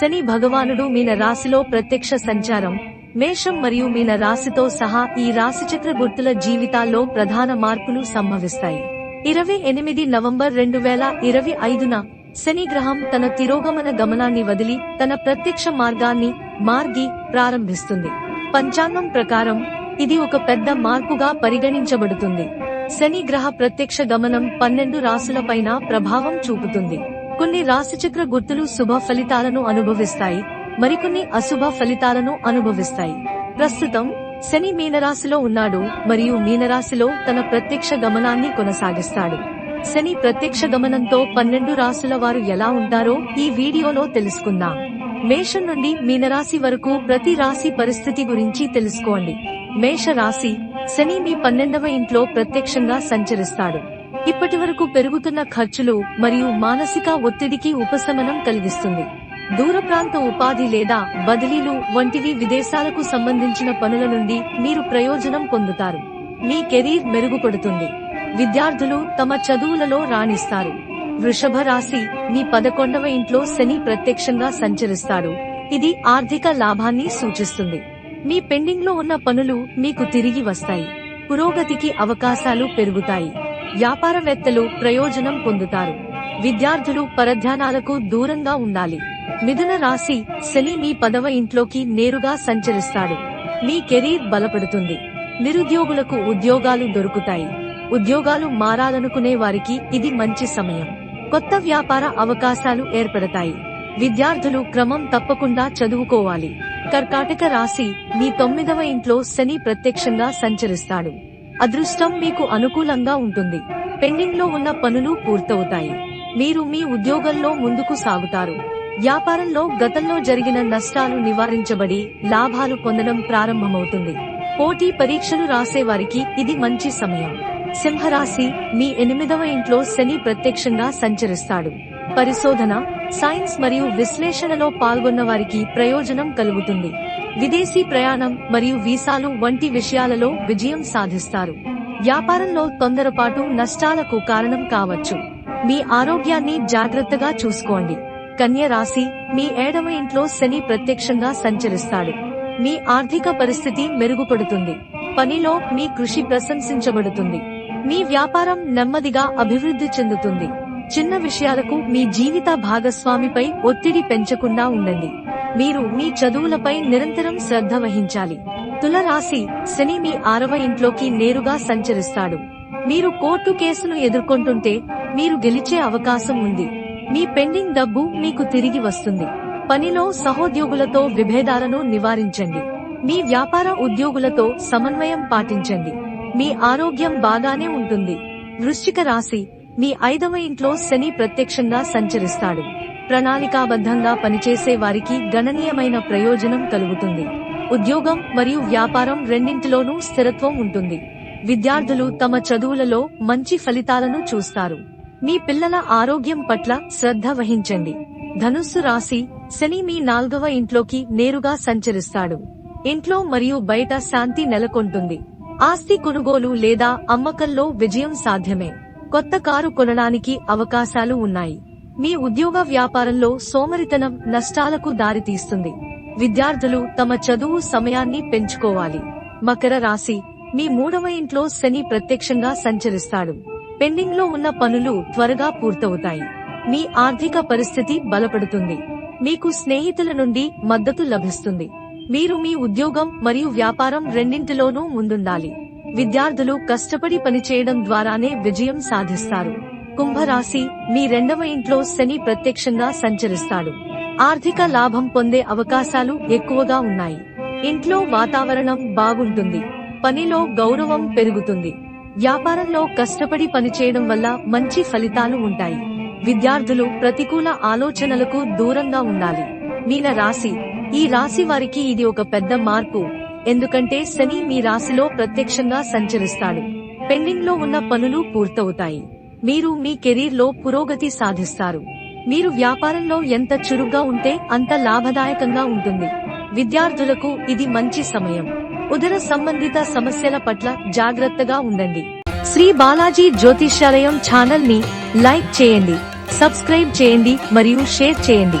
శని భగవానుడు మీన రాశిలో ప్రత్యక్ష సంచారం మేషం మరియు మీన రాశితో సహా ఈ రాశిచక్ర గుర్తుల జీవితాల్లో ప్రధాన మార్పులు సంభవిస్తాయి. ఇరవై ఎనిమిది నవంబర్ రెండు వేల ఇరవై ఐదున శని గ్రహం తన తిరోగమన గమనాన్ని వదిలి తన ప్రత్యక్ష మార్గాన్ని మార్గి ప్రారంభిస్తుంది. పంచాంగం ప్రకారం ఇది ఒక పెద్ద మార్పుగా పరిగణించబడుతుంది. శని గ్రహ ప్రత్యక్ష గమనం పన్నెండు రాశులపైన ప్రభావం చూపుతుంది. కొన్ని రాశిచక్ర గుర్తులు శుభ ఫలితాలను అనుభవిస్తాయి మరికొన్ని అశుభ ఫలితాలను అనుభవిస్తాయి. ప్రస్తుతం శని మీనరాశిలో ఉన్నాడు మరియు మీనరాశిలో తన ప్రత్యక్ష గమనాన్ని కొనసాగిస్తాడు. శని ప్రత్యక్ష గమనంతో పన్నెండు రాశుల వారు ఎలా ఉంటారో ఈ వీడియోలో తెలుసుకుందాం. మేషం నుండి మీనరాశి వరకు ప్రతి రాశి పరిస్థితి గురించి తెలుసుకోండి. మేష రాశి శని మీ పన్నెండవ ఇంట్లో ప్రత్యక్షంగా సంచరిస్తాడు. ఇప్పటి వరకు పెరుగుతున్న ఖర్చులు మరియు మానసిక ఒత్తిడికి ఉపశమనం కలిగిస్తుంది. దూర ప్రాంత ఉపాధి లేదా బదిలీలు వంటివి విదేశాలకు సంబంధించిన పనుల నుండి మీరు ప్రయోజనం పొందుతారు. మీ కెరీర్ మెరుగుపడుతుంది. విద్యార్థులు తమ చదువులలో రాణిస్తారు. వృషభ రాశి మీ పదకొండవ ఇంట్లో శని ప్రత్యక్షంగా సంచరిస్తాడు. ఇది ఆర్థిక లాభాన్ని సూచిస్తుంది. మీ పెండింగ్లో ఉన్న పనులు మీకు తిరిగి వస్తాయి. పురోగతికి అవకాశాలు పెరుగుతాయి. వ్యాపారవేత్తలు ప్రయోజనం పొందుతారు. విద్యార్థులు పరధ్యానాలకు దూరంగా ఉండాలి. మిథున రాశి శని మీ పదవ ఇంట్లోకి నేరుగా సంచరిస్తాడు. మీ కెరీర్ బలపడుతుంది. నిరుద్యోగులకు ఉద్యోగాలు దొరుకుతాయి. ఉద్యోగాలు మారాలనుకునే వారికి ఇది మంచి సమయం. కొత్త వ్యాపార అవకాశాలు ఏర్పడతాయి. విద్యార్థులు క్రమం తప్పకుండా చదువుకోవాలి. కర్కాటక రాశి మీ తొమ్మిదవ ఇంట్లో శని ప్రత్యక్షంగా సంచరిస్తాడు. అదృష్టం మీకు అనుకూలంగా ఉంటుంది. పెండింగ్లో ఉన్న పనులు పూర్తవుతాయి. మీరు మీ ఉద్యోగంలో ముందుకు సాగుతారు. వ్యాపారంలో గతంలో జరిగిన నష్టాలు నివారించబడి లాభాలు పొందడం ప్రారంభమవుతుంది. పోటీ పరీక్షలు రాసే వారికి ఇది మంచి సమయం. సింహరాశి మీ ఎనిమిదవ ఇంట్లో శని ప్రత్యక్షంగా సంచరిస్తాడు. పరిశోధన సైన్స్ మరియు విశ్లేషణలో పాల్గొన్న వారికి ప్రయోజనం కలుగుతుంది. విదేశీ ప్రయాణం మరియు వీసాలు వంటి విషయాలలో విజయం సాధిస్తారు. వ్యాపారంలో తొందరపాటు నష్టాలకు కారణం కావచ్చు. మీ ఆరోగ్యాన్ని జాగ్రత్తగా చూసుకోండి. కన్య రాశి మీ ఏడవ ఇంట్లో శని ప్రత్యక్షంగా సంచరిస్తాడు. మీ ఆర్థిక పరిస్థితి మెరుగుపడుతుంది. పనిలో మీ కృషి ప్రశంసించబడుతుంది. మీ వ్యాపారం నెమ్మదిగా అభివృద్ధి చెందుతుంది. చిన్న విషయాలకు మీ జీవిత భాగస్వామిపై ఒత్తిడి పెంచకుండా ఉండండి. మీరు మీ చదువులపై నిరంతరం శ్రద్ధ వహించాలి. తులరాశి శని మీ ఆరవ ఇంట్లోకి నేరుగా సంచరిస్తాడు. మీరు కోర్టు కేసును ఎదుర్కొంటుంటే మీరు గెలిచే అవకాశం ఉంది. మీ పెండింగ్ డబ్బు మీకు తిరిగి వస్తుంది. పనిలో సహోద్యోగులతో విభేదాలను నివారించండి. మీ వ్యాపార ఉద్యోగులతో సమన్వయం పాటించండి. మీ ఆరోగ్యం బాగానే ఉంటుంది. వృశ్చిక రాశి మీ ఐదవ ఇంట్లో శని ప్రత్యక్షంగా సంచరిస్తాడు. ప్రణాళికాబద్ధంగా పనిచేసే వారికి గణనీయమైన ప్రయోజనం కలుగుతుంది. ఉద్యోగం మరియు వ్యాపారం రెండింటిలోనూ స్థిరత్వం ఉంటుంది. విద్యార్థులు తమ చదువులలో మంచి ఫలితాలను చూస్తారు. మీ పిల్లల ఆరోగ్యం పట్ల శ్రద్ధ వహించండి. ధనుస్సు రాశి శని మీ నాల్గవ ఇంట్లోకి నేరుగా సంచరిస్తాడు. ఇంట్లో మరియు బయట శాంతి నెలకొంటుంది. ఆస్తి కొనుగోలు లేదా అమ్మకంలో విజయం సాధ్యమే. కొత్త కారు కొనడానికి అవకాశాలు ఉన్నాయి. మీ ఉద్యోగ వ్యాపారంలో సోమరితనం నష్టాలకు దారితీస్తుంది. విద్యార్థులు తమ చదువు సమయాన్ని పెంచుకోవాలి. మకర రాశి మీ మూడవ ఇంట్లో శని ప్రత్యక్షంగా సంచరిస్తాడు. పెండింగ్లో ఉన్న పనులు త్వరగా పూర్తవుతాయి. మీ ఆర్థిక పరిస్థితి బలపడుతుంది. మీకు స్నేహితుల నుండి మద్దతు లభిస్తుంది. మీరు మీ ఉద్యోగం మరియు వ్యాపారం రెండింటిలోనూ ముందుండాలి. విద్యార్థులు కష్టపడి పనిచేయడం ద్వారానే విజయం సాధిస్తారు. కుంభరాశి మీ రెండవ ఇంట్లో శని ప్రత్యక్షంగా సంచరిస్తాడు. ఆర్థిక లాభం పొందే అవకాశాలు ఎక్కువగా ఉన్నాయి. ఇంట్లో వాతావరణం బాగుంటుంది. పనిలో గౌరవం పెరుగుతుంది. వ్యాపారంలో కష్టపడి పనిచేయడం వల్ల మంచి ఫలితాలు ఉంటాయి. విద్యార్థులు ప్రతికూల ఆలోచనలకు దూరంగా ఉండాలి. మీన రాశి. ఈ రాశి వారికి ఇది ఒక పెద్ద మార్పు. ఎందుకంటే శని మీ రాశిలో ప్రత్యక్షంగా సంచరిస్తాడు. పెండింగ్లో ఉన్న పనులు పూర్తవుతాయి. మీరు మీ కెరీర్లో పురోగతి సాధిస్తారు. మీరు వ్యాపారంలో ఎంత చురుగ్గా ఉంటే అంత లాభదాయకంగా ఉంటుంది. విద్యార్థులకు ఇది మంచి సమయం. ఉదర సంబంధిత సమస్యల పట్ల జాగ్రత్తగా ఉండండి. శ్రీ బాలాజీ జ్యోతిష్యాలయం ఛానల్ని లైక్ చేయండి సబ్స్క్రైబ్ చేయండి మరియు షేర్ చేయండి.